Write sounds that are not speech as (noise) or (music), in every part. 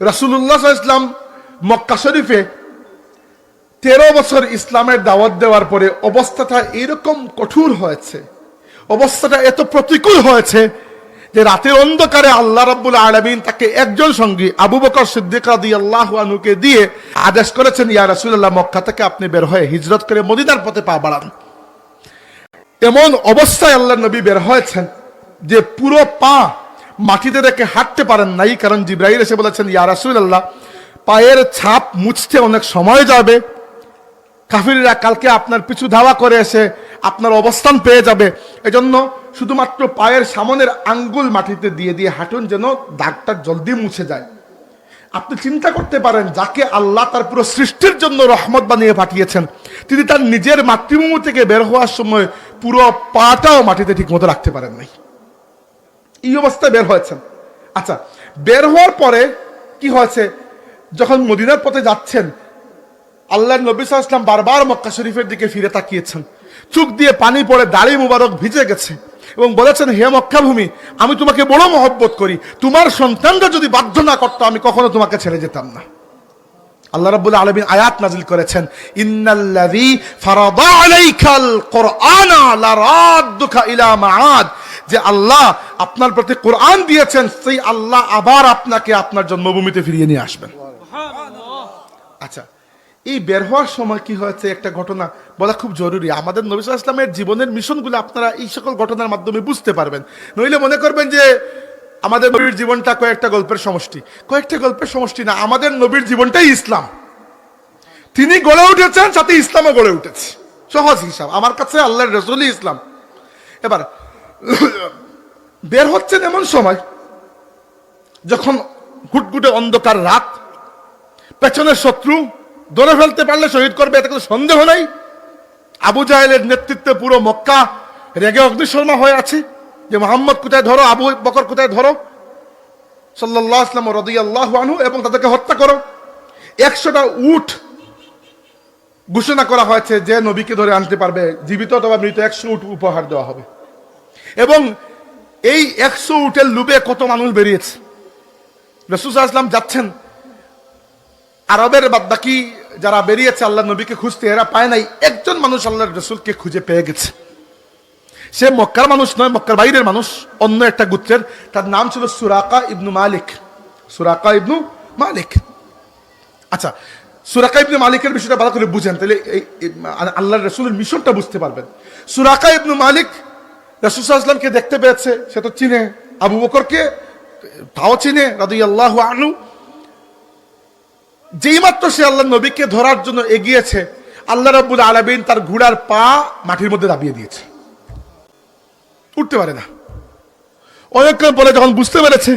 রাসুল্লাহ ইসলাম মক্কা শরীফে তেরো বছর ইসলামের দাওয়াত দেওয়ার পরে অবস্থাটা এরকম কঠোর হয়েছে, অবস্থাটা এত প্রতিকূল হয়েছে যে রাতের অন্ধকারে আল্লাহ রাব্বুল আলামিন তাকে একজন সঙ্গী আবু বকর সিদ্দিক রাদিয়াল্লাহু আনহুকে দিয়ে আদেশ করেছেন, ইয়া রাসূলুল্লাহ, মক্কা থেকে আপনি বের হয়ে হিজরত করে মদিনার পথে পা বাড়ান। এমন অবস্থায় আল্লাহ নবী বের হয়েছেন যে পুরো পা মাটিতে রেখে হাঁটতে পারেন নাই, কারণ জিব্রাহিল এসে বলেছেন, ইয়া রাসূলুল্লাহ, পায়ের ছাপ মুছতে অনেক সময় যাবে। কাফিররা কালকে আপনার পিছু ধাওয়া করে এসে আপনার অবস্থান পেয়ে যাবে। এজন্য শুধুমাত্র পায়ের সামনের আঙ্গুল মাটিতে দিয়ে দিয়ে হাঁটুন যেন দাগটা জলদি মুছে যায়। আপনি চিন্তা করতে পারেন, যাকে আল্লাহ তার পুরো সৃষ্টির জন্য রহমত বানিয়ে পাঠিয়েছেন, তিনি তার নিজের মাতৃভূমি থেকে বের হওয়ার সময় পুরো পাটাও মাটিতে ঠিক মতো রাখতে পারেন নাই। এই অবস্থায় বের হয়েছেন। আচ্ছা বের হওয়ার পরে কি হয়েছে? যখন মদিনার পথে যাচ্ছেন, আল্লাহ নবী সাল্লাম বারবার মক্কা শরীফের দিকে ফিরে তাকিয়েছেন। চোখ দিয়ে পানি পড়ে দাড়ি মুবারক ভিজে গেছে এবং বলেছেন, হে মক্কা ভূমি, আমি তোমাকে বড় মহব্বত করি। তোমার সন্তানরা যদি বাধ্য না করতো, আমি কখনো তোমাকে ছেড়ে যেতাম না। আল্লাহ রাব্বুল আলামিন আয়াত নাজিল করেছেন, ইন্নাল্লাযী ফারাদা আলাইকাল কুরআনা লারাদ্দুকা ইলা মাআদ। যে আল্লাহ আপনার প্রতি কোরআন দিয়েছেন, সেই আল্লাহ আবার আপনাকে আপনার জন্মভূমিতে ফিরিয়ে নিয়ে আসবেন। আচ্ছা এই বের হওয়ার সময় কি হয়েছে? একটা ঘটনা বলা খুব জরুরি। আমাদের নবী ইসলামের জীবনের মিশনগুলো আপনারা এই সকল ঘটনার মাধ্যমে বুঝতে পারবেন। নইলে মনে করবেন যে আমাদের নবীর জীবনটা কয়েকটা গল্পের সমষ্টি। কয়েকটা গল্পের সমষ্টি না, আমাদের নবীর জীবনটাই ইসলাম। তিনি গড়ে উঠেছেন, সাথে ইসলামও গড়ে উঠেছে। সহজ হিসাব, আমার কাছে আল্লাহর রসুলই ইসলাম। এবার (coughs) বের হচ্ছেন এমন সময়, যখন ঘুটঘুটে অন্ধকার রাত, পেছনের শত্রু ধরে ফেলতে পারলে শহীদ করবে, এতে কোনো সন্দেহ নেই। আবু জাহেলের নেতৃত্বে পুরো মক্কা রেগে অগ্নিশর্মা হয়ে আছে। যে মোহাম্মদ কোথায় ধরো, আবু বকর কোথায় ধরো সাল্লাহ আসলাম রদি আল্লাহ আনহু এবং তাদেরকে হত্যা করো। একশোটা উট ঘোষণা করা হয়েছে যে নবীকে ধরে আনতে পারবে। জীবিত অথবা মৃত, একশো উট উপহার দেওয়া হবে। এবং এই একশো উটের লুবে কত মানুষ বেরিয়েছে। রসুল আসলাম যাচ্ছেন। আরবের বাদ বাকি যারা বেরিয়েছে, আল্লাহ নবীকে খুঁজতে, এরা পায় নাই। একজন মানুষ আল্লাহ রসুলকে খুঁজে পেয়ে গেছে। সে মক্কার মানুষ নয়, মক্কার বাইরের মানুষ, অন্য একটা গুত্রের। তার নাম ছিল সুরাকা ইবনু মালিক। সুরাকা ইবনু মালিক। আচ্ছা সুরাকা ইবনু মালিকের বিষয়টা ভালো করে বুঝেন, তাহলে আল্লাহ রসুলের মিশনটা বুঝতে পারবেন। সুরাকা ইবনু মালিক রসুল আসলামকে দেখতে পেয়েছে, সে তো চিনে। আবু বকরকে তাও চিনে রাদু আল্লাহ আনু যেই মাত্র সে আল্লাহ নবীকে ধরার জন্য এগিয়েছে, আল্লাহ রাব্বুল আলামিন তার ঘোড়ার পা মাটির মধ্যে দাবিয়ে দিয়েছে। উঠতে পারে না। অনেকক্ষণ পরে যখন বুঝতে পেরেছে,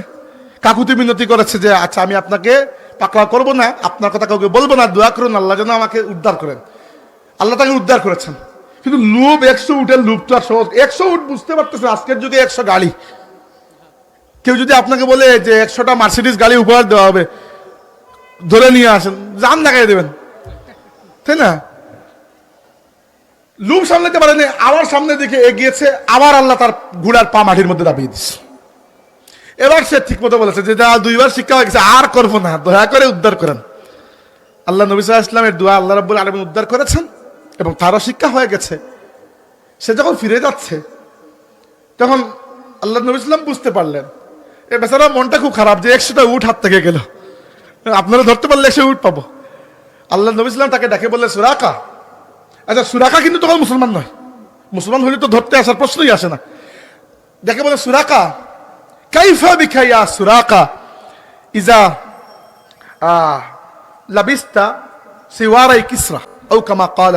কাকুতি মিনতি করেছে যে আচ্ছা আমি আপনাকে পাকড়া করব না, আপনার কথা কাউকে বলব না, দোয়া করুন, আল্লাহ যেন আমাকে উদ্ধার করেন। আল্লাহ তাকে উদ্ধার করেছেন। কিন্তু লুপ, একশো উঠে লুপ আর সহজ। একশো উঠ বুঝতে পারতেছে আজকের যুগে একশো গাড়ি। কেউ যদি আপনাকে বলে যে একশোটা মার্সিডিস গাড়ি উপহার দেওয়া হবে, ধরে নিয়ে আসেন যান দেখাই দেবেন। তাই না? লুম সামলাতে পারেনি, আবার সামনের দিকে এগিয়েছে, আবার আল্লাহ তার ঘোড়ার পা মাটির মধ্যে দাবিয়ে দিচ্ছে এবার সে ঠিক মতো বলেছে যে দুইবার শিক্ষা হয়ে গেছে, আর করব না, দয়া করে উদ্ধার করেন। আল্লাহ নবী সাল্লাহ ইসলামের দোয়া আল্লাহ রাব্বুল আলমিন উদ্ধার করেছেন। এবং তারও শিক্ষা হয়ে গেছে। সে যখন ফিরে যাচ্ছে, তখন আল্লাহ নবী ইসলাম বুঝতে পারলেন, এ বেচারা মনটা খুব খারাপ যে একশোটা উঠ হাত থেকে গেল। আপনারা ধরতে পারলে একশো উঠ পাবো। আল্লাহ নবী ইসলাম তাকে ডাকে বললে সুরাকা? আচ্ছা সুরাকা কিন্তু তখন মুসলমান নয়। মুসলমান হলে তো ধরতে আসার প্রশ্নই আসে না। দেখে বলে সুরাকা? কাইফা বিখাইয়া সুরাকা? ইজা লাবিস্তা সিওয়ারাই কিসরা? কামা কাল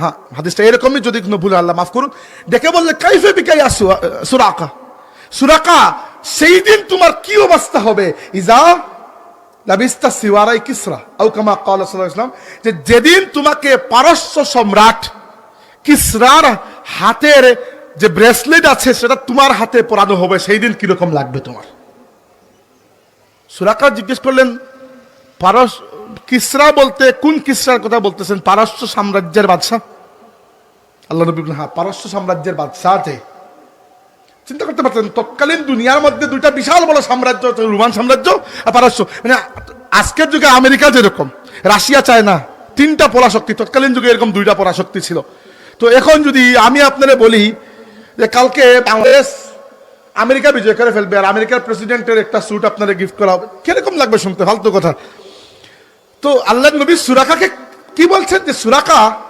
হ্যাঁ হাদিসটা এরকমই, যদি কোনো ভুল আল্লাহ মাফ করুন। বললে, কাইফে বিকাই আসু সুরাকা? সুরাকা, সেই দিন তোমার কি অবস্থা হবে? ইজা সিওয়ারাই কিসরা? আউ কামা যে যেদিন তোমাকে পারস্য সম্রাট কিসরার হাতের যে ব্রেসলেট আছে, সেটা তোমার হাতে পরানো হবে, সেই দিন কীরকম লাগবে তোমার? সুরাকা জিজ্ঞেস করলেন, পারস, কিসরা বলতে, কোন কিসরার কথা বলতেছেন? পারস্য সাম্রাজ্যের বাদশাহ? আল্লাহ নবী হ্যাঁ পারস্য সাম্রাজ্যের বাদশাহ আছে। চিন্তা করতে পারছেন তৎকালীন দুনিয়ার মধ্যে দুইটা বিশাল বড় সাম্রাজ্য রোমান সাম্রাজ্য আর পারস্য। মানে আজকের যুগে আমেরিকা যেরকম, রাশিয়া চায় না তিনটা পরাশক্তি, তৎকালীন যুগে এরকম দুইটা পরাশক্তি ছিল। তো এখন যদি আমি আপনারা বলি যে, কালকে বাংলাদেশ আমেরিকা বিজয় করে ফেলবে আর আমেরিকার প্রেসিডেন্টের একটা স্যুট আপনারা গিফট করা হবে। কীরকম লাগবে শুনতে? ফালতু কথা। তো আল্লাহ নবী সুরাকাকে কি বলছেন? যে সুরাকা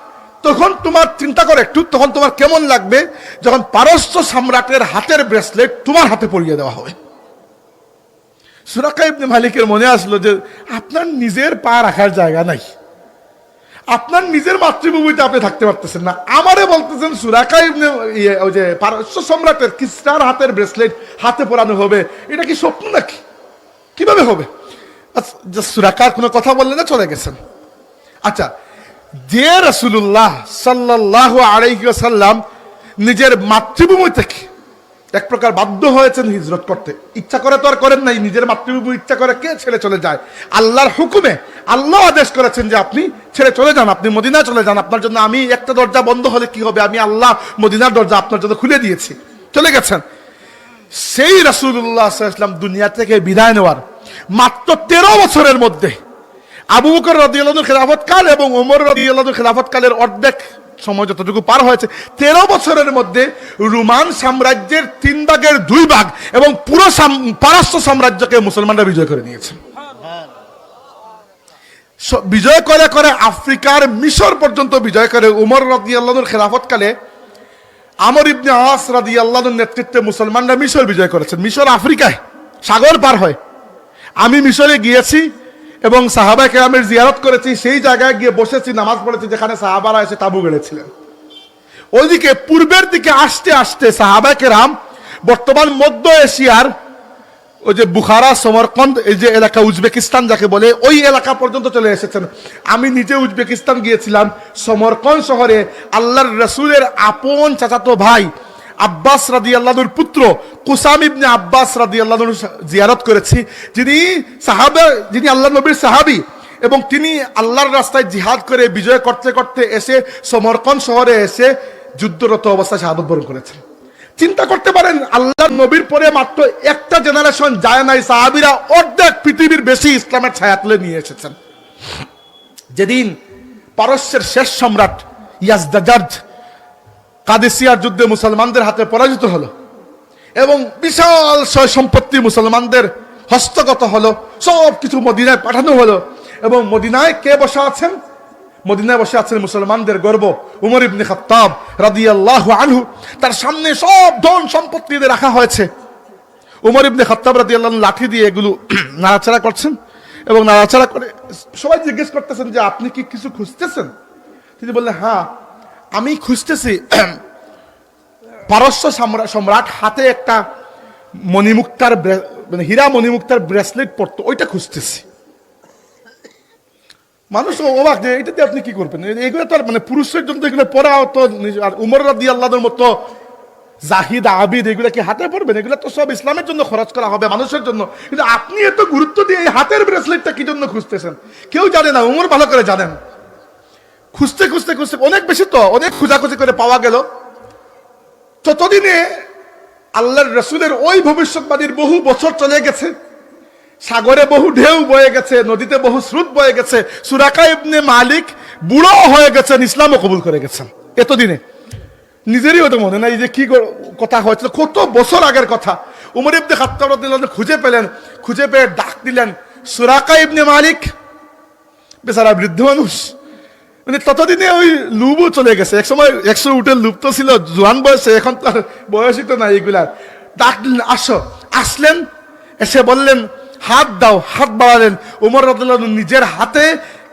তখন তোমার চিন্তা করে একটু, তখন তোমার কেমন লাগবে? যখন পারস্য সম্রাটের হাতের ব্রেসলেট তোমার হাতে পরিয়ে দেওয়া হবে। সুরাকা ইবনে মালিকের মনে আসলো যে আপনার নিজের পা রাখার জায়গা নাই। আপনার নিজের মাতৃভূমিতে আপনি থাকতে পারতেছেন না। আমারে বলতেছেন সুরাকা ইবনে ইয়ে, ওই যে পারস্য সম্রাটের কিসরার হাতের ব্রেসলেট হাতে পরানো হবে। এটা কি স্বপ্ন নাকি? কীভাবে হবে? আচ্ছা, সুরাকার কোনো কথা বললেন না চলে গেছেন। আচ্ছা যে রসুল্লাহ সাল্লাহ আলাইসাল্লাম নিজের মাতৃভূমি থেকে এক প্রকার বাধ্য হয়েছেন হিজরত করতে। ইচ্ছা করে তো আর করেন নাই, নিজের মাতৃভূমি ইচ্ছা করে কে ছেড়ে চলে যায়? আল্লাহর হুকুমে আল্লাহ আদেশ করেছেন যে আপনি ছেড়ে চলে যান, আপনি মদিনা চলে যান, আপনার জন্য আমি একটা দরজা বন্ধ হলে কি হবে? আমি আল্লাহ মদিনার দরজা আপনার জন্য খুলে দিয়েছি। চলে গেছেন। সেই রাসুল্লাহ ইসলাম দুনিয়া থেকে বিদায় নেওয়ার মাত্র তেরো বছরের মধ্যে আবু বকর রাদিয়াল্লাহুর খেলাফত কাল এবং ওমর রাদিয়াল্লাহুর খেলাফত কালের অর্ধেক সময় যতটুকু পার হয়েছে, তেরো বছরের মধ্যে রোমান সাম্রাজ্যের তিন ভাগের দুই ভাগ এবং পুরো পারস্য সাম্রাজ্যকে মুসলমানরা বিজয় করে নিয়েছে। বিজয় করে করে আফ্রিকার মিশর পর্যন্ত বিজয় করে উমর রাদিয়াল্লাহুর খেলাফত কালে আমর ইবনে আস রাদিয়াল্লাহুর নেতৃত্বে মুসলমানরা মিশর বিজয় করেছেন মিশর আফ্রিকায় সাগর পার হয়। আমি মিশরে গিয়েছি এবং সাহাবা কেরামের জিয়ারত করেছি, সেই জায়গায় গিয়ে বসেছি, নামাজ পড়েছি, যেখানে সাহাবারা এসে তাবু গেড়েছিলেন ওইদিকে পূর্বের দিকে আসতে আসতে সাহাবা কেরাম বর্তমান মধ্য এশিয়ার ওই যে বুখারা, সমরকন্দ, এই যে এলাকা উজবেকিস্তান যাকে বলে, ওই এলাকা পর্যন্ত চলে এসেছেন। আমি নিজে উজবেকিস্তান গিয়েছিলাম, সমরকন্দ শহরে আল্লাহর রসুলের আপন চাচাতো ভাই আব্বাস রাদি আল্লাহর পুত্র কুসাম ইবনে আব্বাস রাদি আল্লাহর জিয়ারত করেছি। যিনি সাহাবা, যিনি আল্লাহ নবীর সাহাবি এবং তিনি আল্লাহর রাস্তায় জিহাদ করে বিজয় করতে করতে এসে সমরকন শহরে এসে যুদ্ধরত অবস্থায় শাহাদত বরণ করেছেন। চিন্তা করতে পারেন আল্লাহ নবীর পরে মাত্র একটা জেনারেশন যায় নাই, সাহাবিরা অর্ধেক পৃথিবীর বেশি ইসলামের ছায়া তুলে নিয়ে এসেছেন। যেদিন পারস্যের শেষ সম্রাট ইয়াজদাজার্জ কাদেসিয়ার যুদ্ধে মুসলমানদের হাতে পরাজিত হলো এবং বিশাল সয় সম্পত্তি মুসলমানদের হস্তগত হলো, সব কিছু মদিনায় পাঠানো হলো। এবং মদিনায় কে বসে আছেন? মদিনায় বসে আছেন মুসলমানদের গর্ব, উমর ইবনে খাত্তাব রাদিয়াল্লাহু আনহু। তার সামনে সব ধন সম্পত্তি রাখা হয়েছে। উমর ইবনে খাত্তাব রাদিয়াল্লাহু লাঠি দিয়ে এগুলো (clears throat) নাড়াচাড়া করছেন এবং নাড়াচাড়া করে সবাই জিজ্ঞেস করতেছেন যে, আপনি কি কিছু খুঁজতেছেন? তিনি বললেন হ্যাঁ আমি খুঁজতেছি পারস্য সম্রা- সম্রাট হাতে একটা মণিমুক্তার মানে হীরা মণিমুক্তার ব্রেসলেট পরতো, ওইটা খুঁজতেছি। মানুষ অবাক যে এটা দিয়ে আপনি কি করবেন? এগুলো তো মানে পুরুষের জন্য এগুলো পরা তো নিজ- আর উমর রাদি আল্লাহর মতো জাহিদ, আবিদ, এগুলো কি হাতে পড়বেন এগুলো তো সব ইসলামের জন্য খরচ করা হবে, মানুষের জন্য। কিন্তু আপনি এত গুরুত্ব দিয়ে এই হাতের ব্রেসলেটটা কি জন্য খুঁজতেছেন? কেউ জানে না, উমর ভালো করে জানেন। খুঁজতে খুঁজতে খুঁজতে, অনেক বেশি তো, অনেক খোঁজাখুঁজি করে পাওয়া গেল। ততদিনে আল্লাহর রসুলের ওই ভবিষ্যৎবাণীর বহু বছর চলে গেছে, সাগরে বহু ঢেউ বয়ে গেছে, নদীতে বহু স্রোত বয়ে গেছে, সুরাকা ইবনে মালিক বুড়ো হয়ে গেছেন, ইসলামও কবুল করে গেছেন। এতদিনে। নিজেরই হয়তো মনে নাই যে কি কথা হয়েছিল, কত বছর আগের কথা। উমর ইবনে রাদিয়াল্লাহু খুঁজে পেলেন, খুঁজে পেয়ে ডাক দিলেন, সুরাকা ইবনে মালিক, বেচারা বৃদ্ধ মানুষ। মানে ততদিনে ওই লুবও চলে গেছে। এক সময় একশো উঠে লুপ তো ছিল, জোয়ান বয়সে, এখন তার বয়সই তো নাই এগুলার ডাক দিলেন, আসো। আসলেন, এসে বললেন, হাত দাও, হাত বাড়ালেন। উমর রদুল্লাহ নিজের হাতে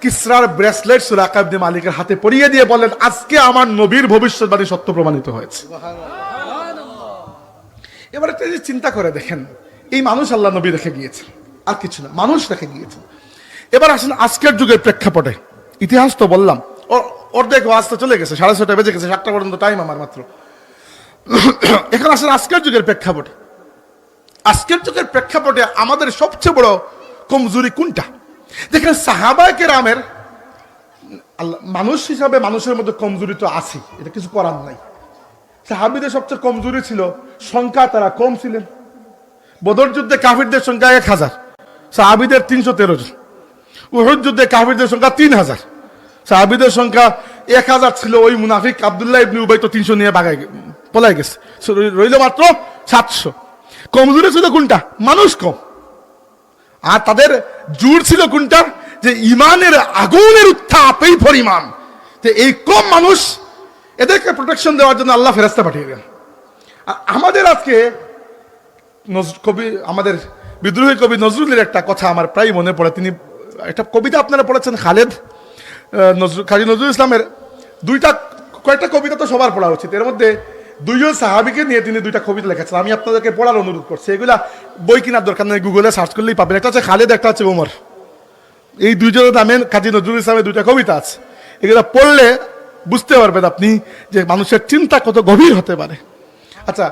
কিসরার ব্রেসলেট সুরাকাবদি মালিকের হাতে পরিয়ে দিয়ে বললেন, আজকে আমার নবীর ভবিষ্যৎবাণী সত্য প্রমাণিত হয়েছে। এবারে তো এই চিন্তা করে দেখেন, এই মানুষ আল্লাহ নবী রেখে গিয়েছেন, আর কিছু না, মানুষ রেখে গিয়েছেন। এবার আসেন আজকের যুগের প্রেক্ষাপটে। ইতিহাস তো বললাম। অর্ধেক ওয়াজ তো চলে গেছে, সাড়ে ছটা বেজে গেছে, সাতটা পর্যন্ত টাইম আমার মাত্র। (clears throat) এখন আসেন আজকের যুগের প্রেক্ষাপটে। আজকের যুগের প্রেক্ষাপটে আমাদের সবচেয়ে বড় কমজুরি কোনটা? দেখেন সাহাবায় কেরামের আল্লাহ, মানুষ হিসাবে মানুষের মধ্যে কমজোরি তো আছে, এটা কিছু করার নাই। সাহাবিদের সবচেয়ে কমজোরি ছিল, সংখ্যা তারা কম ছিলেন। বদর যুদ্ধে কাফিরদের সংখ্যা এক হাজার, সাহাবিদের তিনশো তেরো জন। উহুদ যুদ্ধে কাফিরদের সংখ্যা তিন হাজার। সাহাবিদের সংখ্যা এক হাজার ছিল, ওই মুনাফিক আবদুল্লাহ ইবনি উবাই তো তিনশো নিয়ে বাগাই পলাই গেছে। রইল মাত্র সাতশো। কমজোরি ছিল কোনটা? মানুষ কম। আর তাদের জোর ছিল কোনটা? যে ইমানের আগুনের উত্থাপ এই পরিমাণ। যে এই কম মানুষ, এদেরকে প্রোটেকশন দেওয়ার জন্য আল্লাহ ফেরাস্তা পাঠিয়ে দেন। আর আমাদের আজকে কবি, আমাদের বিদ্রোহী কবি নজরুলের একটা কথা আমার প্রায় মনে পড়ে। তিনি, একটা কবিতা আপনারা পড়েছেন, খালেদ। কাজী নজরুল ইসলামের দুইটা কয়েকটা কবিতা তো সবার পড়া উচিত। এর মধ্যে দুইজন সাহাবিকে নিয়ে তিনি দুইটা কবিতা লিখেছেন। আমি আপনাদেরকে পড়ার অনুরোধ করছি। এগুলা বই কেনার দরকার নেই গুগলে সার্চ করলেই পাবেন। একটা হচ্ছে খালেদ, একটা হচ্ছে ওমর। এই দুইজনের নামে কাজী নজরুল ইসলামের দুইটা কবিতা আছে। এগুলা পড়লে বুঝতে পারবেন আপনি যে মানুষের চিন্তা কত গভীর হতে পারে। আচ্ছা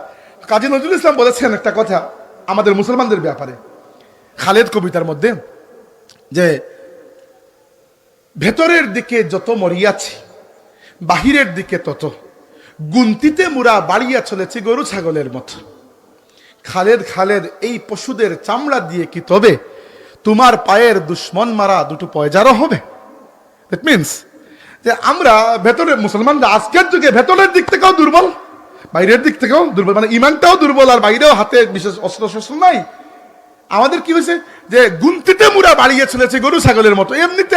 কাজী নজরুল ইসলাম বলেছেন একটা কথা আমাদের মুসলমানদের ব্যাপারে। খালেদ কবিতার মধ্যে যে ভেতরের দিকে যত মরিয়াছি, বাহিরের দিকে তত। গুন্তিতে মুরা বাড়িয়া চলেছে গরু ছাগলের মতো। খালেদ খালেদ, এই পশুদের চামড়া দিয়ে কি তবে? তোমার পায়ের দুশ্মন মারা দুটো পয়জারও হবে। দ্যাট মিনস যে আমরা ভেতরে মুসলমানরা আজকের যুগে ভেতরের দিক থেকেও দুর্বল, বাইরের দিক থেকেও দুর্বল মানে ইমানটাও দুর্বল আর বাইরেও হাতে বিশেষ অস্ত্র শস্ত্র নাই। আমাদের কি হয়েছে? যে গুন্তিতে মুরা বাড়িয়ে চলেছে গরু ছাগলের মতো। এমনিতে